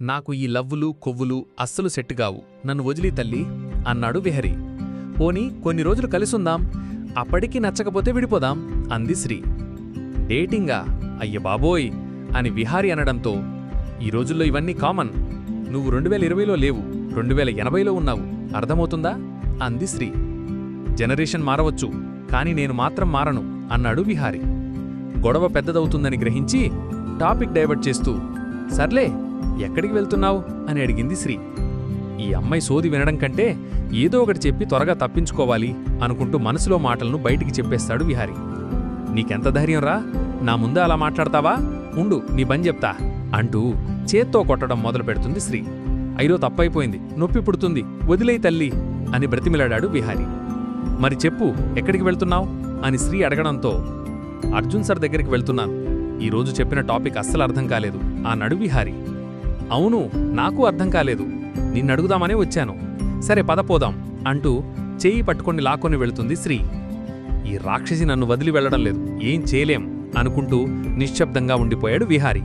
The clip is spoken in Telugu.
నాకు ఈ లవ్వులు కొవ్వులు అస్సలు సెట్టుగావు కావు. నన్ను వదిలి తల్లి అన్నాడు విహరి. పోనీ కొన్ని రోజులు కలిసుందాం అప్పటికి నచ్చకపోతే విడిపోదాం అంది శ్రీ. డేటింగా? అయ్య బాబోయ్! అని విహారి అనడంతో ఈ రోజుల్లో ఇవన్నీ కామన్. నువ్వు రెండు వేల ఇరవైలో లేవు రెండు వేల ఎనభైలో ఉన్నావు. అర్థమవుతుందా? అంది శ్రీ. జనరేషన్ మారవచ్చు కానీ నేను మాత్రం మారను అన్నాడు విహారి. గొడవ పెద్దదవుతుందని గ్రహించి టాపిక్ డైవర్ట్ చేస్తూ సర్లే ఎక్కడికి వెళ్తున్నావు అని అడిగింది శ్రీ. ఈ అమ్మాయి సోది వినడం కంటే ఏదో ఒకటి చెప్పి త్వరగా తప్పించుకోవాలి అనుకుంటూ మనసులో మాటలను బయటికి చెప్పేస్తాడు విహారి. నీకెంత ధైర్యం రా? నా ముందే అలా మాట్లాడతావా? ఉండు నీ పని చెప్తా అంటూ చేత్తో కొట్టడం మొదలు పెడుతుంది శ్రీ. అయ్యో తప్పైపోయింది. నొప్పి పుడుతుంది. వదిలేయి తల్లి అని బ్రతిమిలాడాడు విహారి. మరి చెప్పు ఎక్కడికి వెళ్తున్నావు? అని శ్రీ అడగడంతో అర్జున్ సార్ దగ్గరికి వెళ్తున్నాను. ఈరోజు చెప్పిన టాపిక్ అస్సలు అర్థం కాలేదు. అన్నాడు విహారి. అవును నాకు అర్థం కాలేదు. నిన్నడుగుదామనే వచ్చాను. సరే పదపోదాం అంటూ చేయి పట్టుకొని లాక్కొని వెళుతుంది శ్రీ. ఈ రాక్షసి నన్ను వదిలి వెళ్ళడం లేదు. ఏం చేయలేం అనుకుంటూ నిశ్శబ్దంగా ఉండిపోయాడు విహారి.